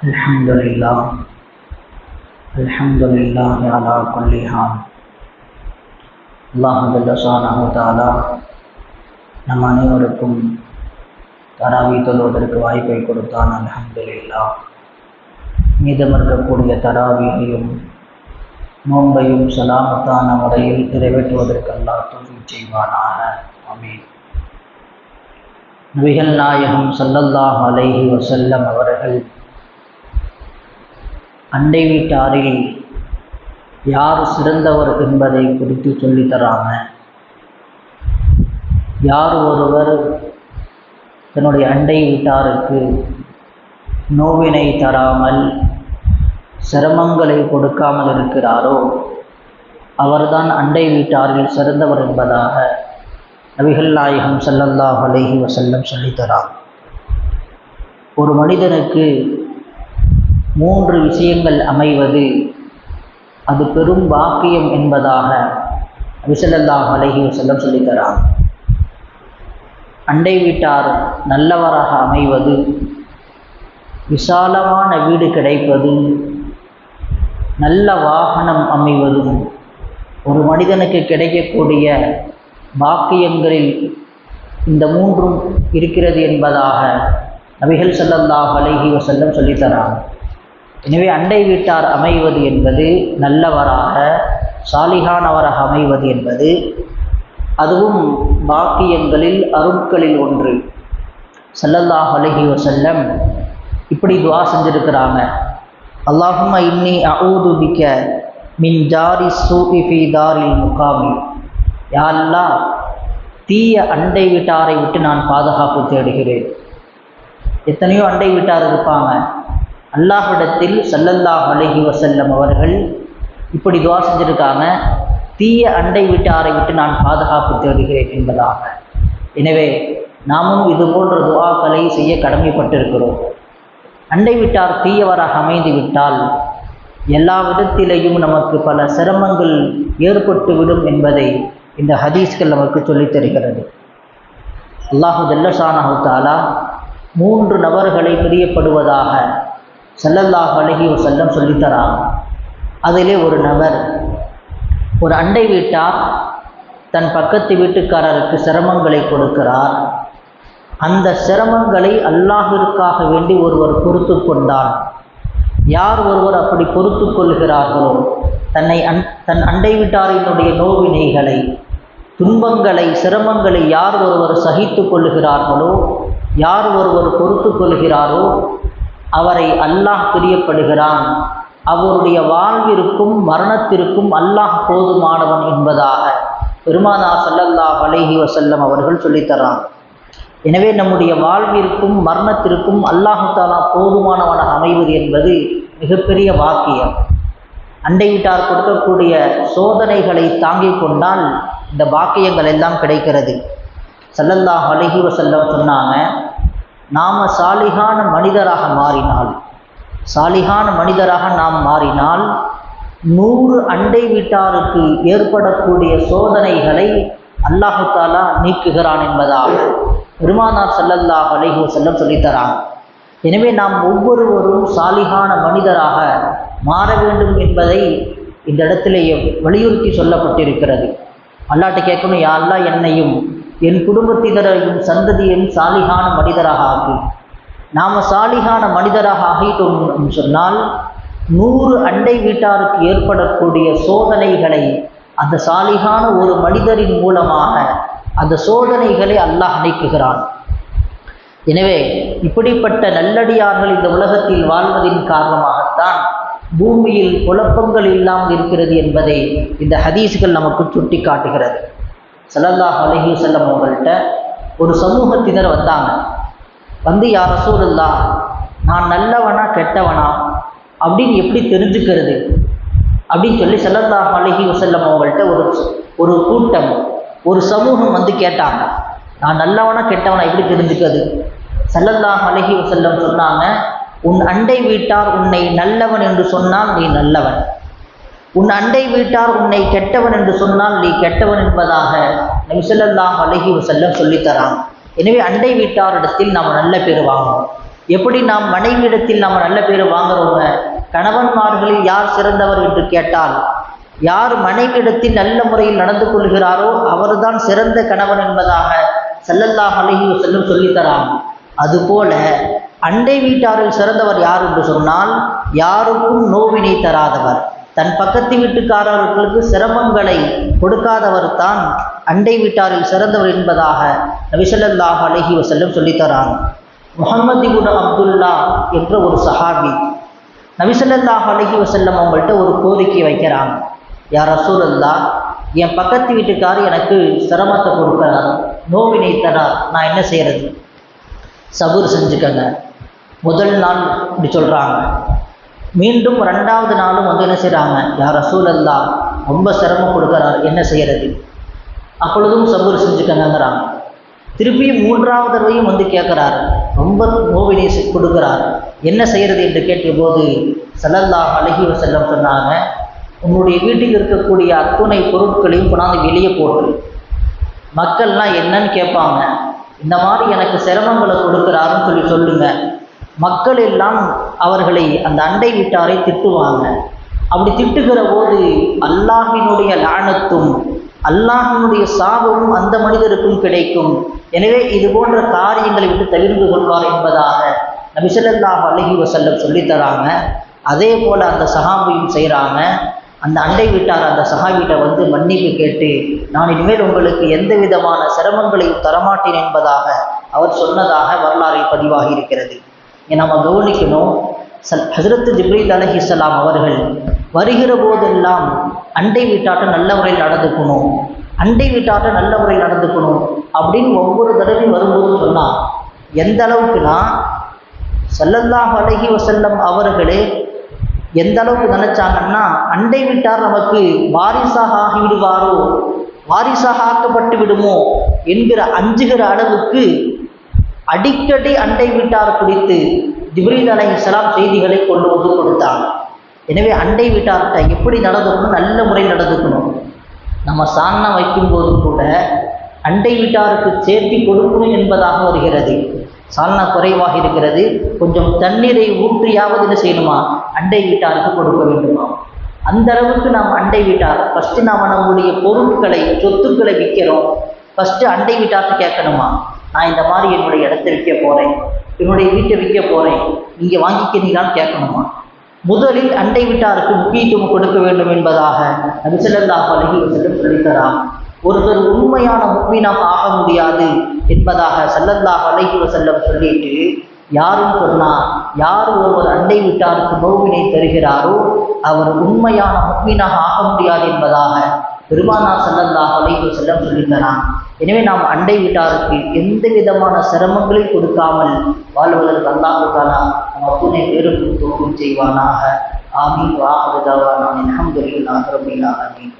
الحمد لله الحمد لله على كل حال அல்லாஹ் ஜல்லஷானஹு தாலா நம் அனைவருக்கும் தராவி தொழுவதற்கு வாய்ப்பை கொடுத்தான் அல்ஹம்துலில்லா மீதம் இருக்கக்கூடிய தராவியையும் நோன்பையும் சலாமத்தான முறையில் நிறைவேற்றுவதற்கு அல்லாஹ் தோல்வி செய்வானாக அமீன் நபிகள் நாயகம் சல்லல்லாஹ் அலைஹி வசல்லம் அவர்கள் அண்டை வீட்டாரில் யார் சிறந்தவர் என்பதை குறித்து சொல்லித்தராங்க யார் ஒருவர் தன்னுடைய அண்டை வீட்டாருக்கு நோவினை தராமல் சிரமங்களை கொடுக்காமல் இருக்கிறாரோ அவர்தான் அண்டை வீட்டாரில் சிறந்தவர் என்பதாக நபிகள் நாயகம் ஸல்லல்லாஹு அலைஹி வசல்லம் சொல்லித்தரார் ஒரு மனிதனுக்கு மூன்று விஷயங்கள் அமைவது அது பெரும் வாக்கியம் என்பதாக நபிசல்லாஹ் அலைஹி வஸல்லம் சொல்லித்தரார் அண்டை வீட்டார் நல்லவராக அமைவது விசாலமான வீடு கிடைப்பது நல்ல வாகனம் அமைவதும் ஒரு மனிதனுக்கு கிடைக்கக்கூடிய பாக்கியங்களில் இந்த மூன்றும் இருக்கிறது என்பதாக நபிகள் ஸல்லல்லாஹு அலைஹி வஸல்லம் சொல்லித்தரான். எனவே அண்டை வீட்டார் அமைவது என்பது நல்லவராக சாலிகானவராக அமைவது என்பது அதுவும் பாக்கியங்களில் அருட்களில் ஒன்று. செல்லல்லாஹ் அலஹி வசல்லம் இப்படி துவா செஞ்சுருக்கிறாங்க. அல்லாஹும் இன்னி அவுதுபிக்க மின் ஜாரி சூஇ தாரில் முகாமி. யாரெல்லா தீய அண்டை வீட்டாரை விட்டு நான் பாதுகாப்பு தேடுகிறேன். எத்தனையோ அண்டை வீட்டார் இருப்பாங்க. அல்லாஹிடத்தில் சல்லல்லாஹ் அலஹி வசல்லம் அவர்கள் இப்படி துவா செஞ்சுருக்காங்க. தீய அண்டை வீட்டாரை விட்டு நான் பாதுகாப்பு தேடுகிறேன் என்பதாக. எனவே நாமும் இது போன்ற துவாக்களை செய்ய கடமைப்பட்டிருக்கிறோம். அண்டை விட்டார் தீயவராக அமைந்து விட்டால் எல்லா விதத்திலேயும் நமக்கு பல சிரமங்கள் ஏற்பட்டுவிடும் என்பதை இந்த ஹதீஸ்கள் நமக்கு சொல்லித் தருகிறது. அல்லாஹு ஜல்லஷானஹு தாலா மூன்று நபர்களை பிரியப்படுவதாக செல்லல்லாஹ் அலைஹி செல்லம் சொல்லித்தராங்க அதிலே ஒரு நபர் ஒரு அண்டை வீட்டார் தன் பக்கத்து வீட்டுக்காரருக்கு சிரமங்களை கொடுக்கிறார். அந்த சிரமங்களை அல்லாஹிற்காக வேண்டி ஒருவர் பொறுத்து கொண்டான் யார் ஒருவர் அப்படி பொறுத்து கொள்கிறார்களோ தன்னை அன் தன் அண்டை வீட்டாரினுடைய நோவினைகளை துன்பங்களை சிரமங்களை யார் ஒருவர் சகித்து கொள்கிறார்களோ யார் ஒருவர் பொறுத்து கொள்கிறாரோ அவரை அல்லாஹ் பிரியப்படுகிறான். அவருடைய வாழ்விற்கும் மரணத்திற்கும் அல்லாஹ் போதுமானவன் என்பதாக பெருமானா சல்லல்லாஹ் வலைஹி வசல்லம் அவர்கள் சொல்லித்தரான் எனவே நம்முடைய வாழ்விற்கும் மரணத்திற்கும் அல்லாஹு தாலா போதுமானவனாக அமைவது என்பது மிகப்பெரிய வாக்கியம். அண்டை வீட்டார் கொடுக்கக்கூடிய சோதனைகளை தாங்கிக் கொண்டால் இந்த வாக்கியங்கள் எல்லாம் கிடைக்கிறது. சல்லல்லாஹ் அலைஹி வசல்லம் சொன்னாங்க நாம் சாலிகான மனிதராக மாறினால் சாலிகான மனிதராக நாம் மாறினால் நூறு அண்டை வீட்டாருக்கு ஏற்படக்கூடிய சோதனைகளை அல்லாஹு தாலா நீக்குகிறான் என்பதாக பெருமானார் சல்லல்லாஹ் அலைஹி செல்லம் சொல்லித்தரான் எனவே நாம் ஒவ்வொருவரும் சாலிகான மனிதராக மாற வேண்டும் என்பதை இந்த இடத்திலேயே வலியுறுத்தி சொல்லப்பட்டிருக்கிறது. அல்லாட்ட கேட்கணும் யாரெல்லாம் என்னையும் என் குடும்பத்தினரையும் சந்ததியையும் சாலிகான மனிதராக ஆக்கி. நாம் சாலிகான மனிதராக ஆகிட்டோம் சொன்னால் நூறு அண்டை வீட்டாருக்கு ஏற்படக்கூடிய சோதனைகளை அந்த சாலிகான ஒரு மனிதரின் மூலமாக அந்த சோதனைகளை அல்லாஹ் நீக்குகிறான். எனவே இப்படிப்பட்ட நல்லடியார்கள் இந்த உலகத்தில் வாழ்வதின் காரணமாகத்தான் பூமியில் குழப்பங்கள் இல்லாமல் இருக்கிறது என்பதை இந்த ஹதீஸ்கள் நமக்கு சுட்டி காட்டுகிறது சல்லல்லாஹ் அலஹி செல்லம் அவங்கள்ட்ட ஒரு சமூகத்தினர் வந்தாங்க. வந்து யார் ரசூலுல்லா நான் நல்லவனா கெட்டவனா? அப்படின்னு எப்படி தெரிஞ்சுக்கிறது? அப்படின்னு சொல்லி சல்லல்லாஹ் அலஹி வசல்லம் அவங்கள்ட்ட ஒரு ஒரு கூட்டம் ஒரு சமூகம் வந்து கேட்டாங்க. நான் நல்லவனா கெட்டவனா? எப்படி தெரிஞ்சுக்கிறது? சல்லல்லாஹ் அலஹி வசல்லம் சொன்னாங்க உன் அண்டை வீட்டார் உன்னை நல்லவன் என்று சொன்னால் நீ நல்லவன். உன் அண்டை வீட்டார் உன்னை கெட்டவன் என்று சொன்னால் நீ கெட்டவன் என்பதாக நபிசல்லாஹ் அலஹி வசல்லம் சொல்லித்தரான். எனவே அண்டை வீட்டாரிடத்தில் நாம் நல்ல பேர் வாங்கணும் எப்படி நாம் மனைவியிடத்தில் நாம் நல்ல பேர் வாங்குறோங்க? கணவன்மார்களில் யார் சிறந்தவர் என்று கேட்டால் யார் மனைவியிடத்தில் நல்ல முறையில் நடந்து கொள்கிறாரோ அவர்தான் சிறந்த கணவன் என்பதாக செல்லல்லாஹ் அலைஹி செல்லும் சொல்லித்தரான். அதுபோல அண்டை வீட்டாரில் சிறந்தவர் யார் என்று சொன்னால் யாருக்கும் நோவினை தராதவர். தன் பக்கத்து வீட்டுக்காரர்களுக்கு சிரமங்களை கொடுக்காதவர் தான் அண்டை வீட்டாரில் சிறந்தவர் என்பதாக நபிசல்லாஹ் அலஹி வசல்லம் சொல்லித்தரான் முகமது குன் அப்துல்லா என்ற ஒரு சஹாபி நபிசல்லாஹ் அலஹி வசல்லம் அவங்கள்ட்ட ஒரு கோரிக்கை வைக்கிறாங்க. யார் ரசூலல்லா என் பக்கத்து வீட்டுக்கார் எனக்கு சிரமத்தை கொடுக்கிறார் நோவினை தரார் நான் என்ன செய்கிறது சபூர் செஞ்சுக்கங்க. முதல் நாள் இப்படி சொல்கிறாங்க மீண்டும் ரெண்டாவது நாளும் வந்து என்ன செய்கிறாங்க யார் ரசூலல்லா ரொம்ப சிரமம் கொடுக்குறார். என்ன செய்கிறது அப்பொழுதும் சபூர் செஞ்சுக்கங்கிறாங்க திருப்பியும் மூன்றாவது தடவையும் வந்து கேட்குறார். ரொம்ப நோவினை கொடுக்குறார். என்ன செய்கிறது என்று கேட்டபோது செலல்லா அழகி செல்லம் சொன்னாங்க உன்னுடைய வீட்டில் இருக்கக்கூடிய அத்துணை பொருட்களையும் கொண்டாந்து வெளியே போட்டு மக்கள்லாம் என்னன்னு கேட்பாங்க. இந்த மாதிரி எனக்கு சிரமங்களை கொடுக்குறாருன்னு சொல்லி சொல்லுங்கள் மக்கள் எல்லாம் அவர்களை அந்த அண்டை வீட்டாரை திட்டுவாங்க. அப்படி திட்டுகிற போது அல்லாஹினுடைய லானத்தும் அல்லாஹினுடைய சாபமும் அந்த மனிதருக்கும் கிடைக்கும். எனவே இது போன்ற காரியங்களை விட்டு தவிர்ந்து கொள்வார் என்பதாக நபிசல்லாஹ் அலஹி வசல்லம் சொல்லித்தராங்க அதே போல் அந்த சஹாபியும் செய்கிறாங்க அந்த அண்டை வீட்டார் அந்த சஹாபிட்ட வந்து மன்னிப்பு கேட்டு நான் இனிமேல் உங்களுக்கு எந்த விதமான சிரமங்களையும் தரமாட்டேன் என்பதாக அவர் சொன்னதாக வரலாறில் பதிவாகி இருக்கிறது. நம்ம கவனிக்கணும். சல் ஹசரத்து ஜிப்ரீல் அலஹிஸ்லாம் அவர்கள் வருகிற போதெல்லாம் அண்டை வீட்டாட்ட நல்ல முறையில் நடந்துக்கணும். அண்டை வீட்டாட்ட நல்ல முறையில் நடந்துக்கணும் அப்படின்னு ஒவ்வொரு தடவையும் வரும்போது சொன்னால் எந்த அளவுக்குனா சல்லல்லாஹ் அலஹி வசல்லம் அவர்களே எந்த அளவுக்கு நினச்சாங்கன்னா அண்டை வீட்டார் நமக்கு வாரிசாக ஆகிவிடுவாரோ வாரிசாக ஆக்கப்பட்டு விடுமோ என்கிற அஞ்சுகிற அளவுக்கு அடிக்கடி அண்டை வீட்டார் குறித்து ஜிப்ரீல் அலை இஸ்லாம் செய்திகளை கொண்டு வந்து கொடுத்தாங்க எனவே அண்டை வீட்டார்கிட்ட எப்படி நடந்துக்கணும் நல்ல முறையில் நடந்துக்கணும்? நம்ம சாணம் வைக்கும்போது கூட அண்டை வீட்டாருக்கு சேர்த்து கொடுக்கணும் என்பதாக வருகிறது. சால்னா குறைவாக இருக்கிறது. கொஞ்சம் தண்ணீரை ஊற்றியாவது என்ன செய்யணுமா? அண்டை வீட்டாருக்கு கொடுக்க வேண்டுமா? அந்த அளவுக்கு நாம் அண்டை வீட்டார் ஃபஸ்ட்டு நாம் நம்முடைய பொருட்களை சொத்துக்களை விற்கிறோம் ஃபஸ்ட்டு அண்டை வீட்டார்கிட்ட கேட்கணுமா? நான் இந்த மாதிரி என்னுடைய இடத்த விற்க போகிறேன் என்னுடைய வீட்டை விற்க போகிறேன் இங்கே வாங்கிக்கிறீங்களான்னு கேட்கணுமா? முதலில் அண்டை வீட்டாருக்கு முக்கியத்துவம் கொடுக்க வேண்டும் என்பதாக நபிசல்லாஹ் அலஹி வசல்லம் சொல்லித்தராம் ஒருத்தர் உண்மையான முக்மீனாக ஆக முடியாது என்பதாக சல்லல்லாஹ் அலைஹி வசல்லம் சொல்லிட்டு யாரும் சொன்னா யார் ஒருவர் அண்டை வீட்டாருக்கு நோவினை தருகிறாரோ அவர் உண்மையான முக்மீனாக ஆக முடியாது என்பதாக பெருமானா சல்லல்லாஹ் அலைஹி வசல்லம் சொல்லித்தரான் எனவே நாம் அண்டை வீட்டாருக்கு எந்த விதமான சிரமங்களையும் கொடுக்காமல் வாழ்வதற்கு அல்லாஹாலா நம் அத்துணை பேருக்கும் தோல்வி செய்வானாக. ஆமீன் வாஹருதாவா நான் அலமதுல்லாஹ் அமீன்